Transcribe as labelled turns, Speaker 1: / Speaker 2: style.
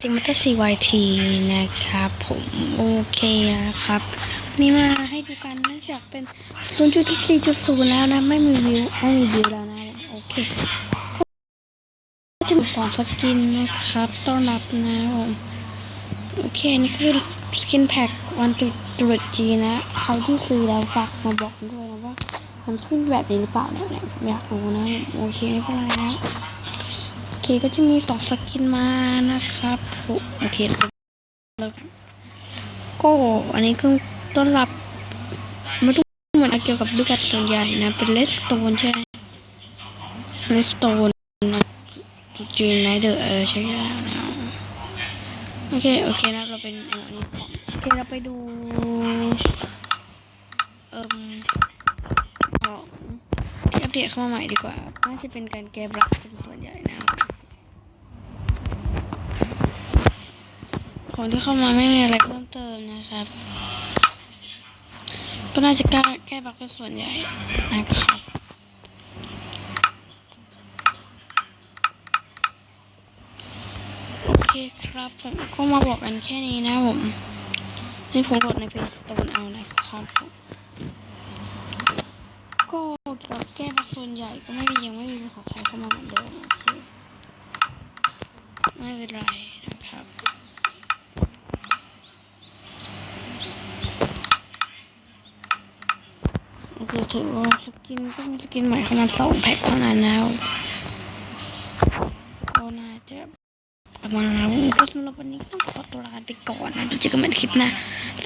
Speaker 1: จิงมันจะ CYT นะครับผมโอเคนะครับ นี่มาให้ดูกันเนื่องจากเป็น 0.4.0 แล้วนะ ไม่มีวิวไม่มีวิวแล้วนะโอเคก็จะมีสองสกินนะครับ ต้อนรับนะผมโอเค นี่คือสกินแพ็กวันจุดตรุษจีนะ ใครที่ซื้อแล้วฝากมาบอกด้วยนะว่า มันขึ้นแบบนี้หรือเปล่าเนี่ยอยากรู้นะ โอเคไม่เป็นไรนะ เคก็จะมีสองสกินมานะครับโอเคแล้วก็อันนี้คือต้อนรับไม่รู้เหมือนเกี่ยวกับด้วยกันส่วนใหญ่นะเป็นเลสโตนใช่ไหมเลสโตนนะจีนไนเดอร์ใช่แล้วนะโอเคโอเคนะเราเป็นอันนี้โอเคเราไปดูเอ่มของที่อัปเดตเข้ามาใหม่ดีกว่าน่าจะเป็นการแก้บลักเป็นส่วนใหญ่นะครับ ของที่เข้ามาไม่มีอะไรเพิ่มเติมนะครับ ก็น่าจะแก้แก้บักเป็นส่วนใหญ่นะครับโอเคครับผมก็มาบอกกันแค่นี้นะผมนี่ผมกดในเพจตะวันเอานะครับผมก็เกี่ยวกับแก้บักส่วนใหญ่ก็ไม่มียังไม่มีภาษาไทยเข้ามาเหมือนเดิมโอเคไม่เป็นไรนะครับ ก็ ถือว่าสกินก็มีสกินใหม่เข้ามาสองแพ็คเท่านั้นแล้วก็น่าจะประมาณนั้นก็สำหรับวันนี้ต้องขอตัวลาไปก่อนนะเดี๋ยวเจอกันใหม่ในคลิปหน้าส